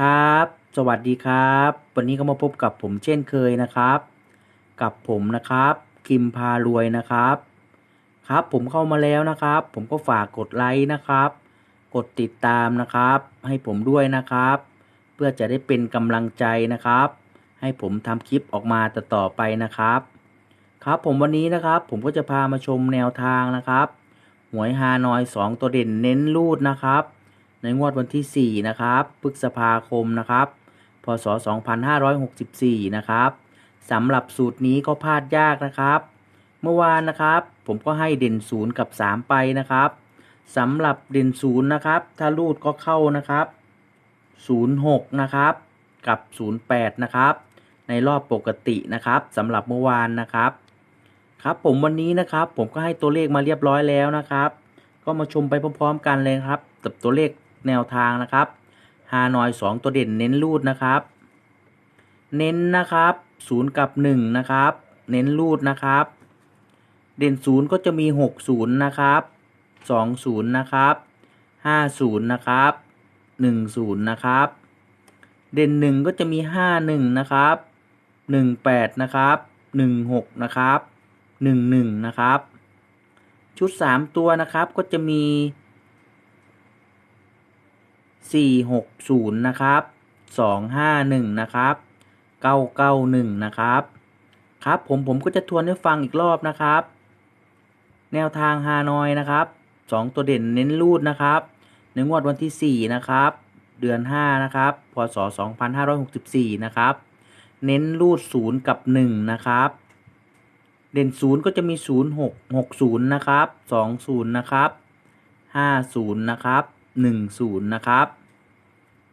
ครับ สวัสดีครับ วันนี้ก็มาพบกับผมเช่นเคยนะครับ กับผมนะครับคิมพารวยนะครับ ครับผมเข้ามาแล้วนะครับ ผมก็ฝากกดไลค์นะครับ กดติดตามนะครับ ให้ผมด้วยนะครับ เพื่อจะได้เป็นกำลังใจนะครับ ให้ผมทำคลิปออกมาต่อไปนะครับ ครับผมวันนี้นะครับ ผมก็จะพามาชมแนวทางนะครับหวยฮานอย 2 ตัวเด่นเน้นรูดนะครับ ในงวดวันที่ 4 นะครับพฤษภาคมนะครับ พศ 2564 นะครับสำหรับสูตรนี้ก็พลาดยากนะครับ เมื่อวานนะครับ ผมก็ให้เด่น0กับ 3 ไปนะครับสำหรับเด่น0นะครับ ถ้ารูดก็เข้านะครับ 06 นะครับ กับ 08 นะครับ ในรอบปกตินะครับสำหรับเมื่อวานนะครับครับผมวันนี้นะครับผมก็ให้ตัวเลขมาเรียบร้อยแล้วนะครับ ก็มาชมไปพร้อมๆ กันเลยครับกับตัวเลข แนวทางนะครับฮานอย 2 ตัวเด่นเน้นรูดนะครับ เน้นนะครับ 0 กับ 1 นะครับ เน้นรูดนะครับ เด่น 0 ก็จะมี 60 นะครับ 20 นะครับ 50 นะครับ 10 นะครับ เด่น 1 ก็จะมี 51 นะครับ 18 นะครับ 16 นะครับ 11 นะครับ ชุด 3 ตัวนะครับก็จะมี 460 นะครับ 251 นะครับ 991 นะครับ ครับผมผมก็จะทวนให้ฟังอีกรอบนะครับ แนวทางฮานอยนะครับ 2 ตัวเด่นเน้นรูดนะครับ ในงวดวันที่ 4 นะครับ เดือน 5 นะครับ พศ 2564 นะครับ เน้นรูด 0 กับ 1 นะครับ เด่น 0 ก็จะมี 0 6 60 นะครับ 20 นะครับ 50 นะครับ 10 นะครับ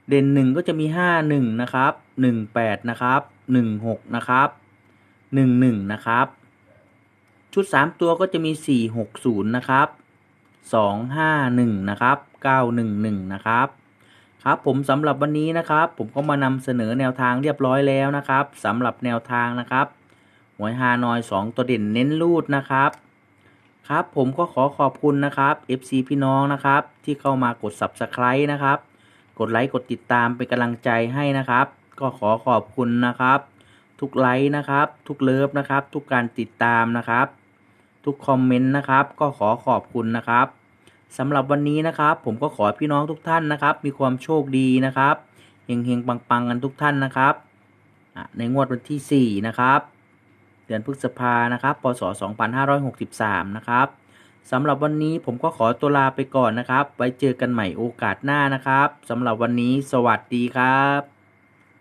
เด่น 1 ก็จะมี 51 นะครับ 18 นะครับ 16 นะครับ 11 นะครับ ชุด 3 ตัวก็จะมี 460 นะครับ 251 นะครับ 911 นะครับ ครับผมสำหรับวันนี้นะครับ ผมก็มานำเสนอแนวทางเรียบร้อยแล้วนะครับสำหรับแนวทางนะครับหวยฮานอย 2 ตัวเด่นเน้นรูดนะครับ ครับผมก็ขอขอบคุณนะครับ FC พี่น้องนะครับ ที่เข้ามากด Subscribe นะครับ กดไลค์กดติดตามเป็นกำลังใจให้นะครับ ก็ขอขอบคุณนะครับ ทุกไลค์นะครับ ทุกเลิฟนะครับ ทุกการติดตามนะครับ ทุกคอมเมนต์นะครับ ก็ขอขอบคุณนะครับสำหรับวันนี้นะครับ ผมก็ขอพี่น้องทุกท่านนะครับ มีความโชคดีนะครับเฮงๆปังๆกันทุกท่านนะครับในงวดวันที่ 4 นะครับ เดือนพฤษภานะครับ พศ 2563 นะครับสำหรับวันนี้ผมก็ขอตัวลาไปก่อนนะครับ ไว้เจอกันใหม่โอกาสหน้านะครับสำหรับวันนี้สวัสดีครับ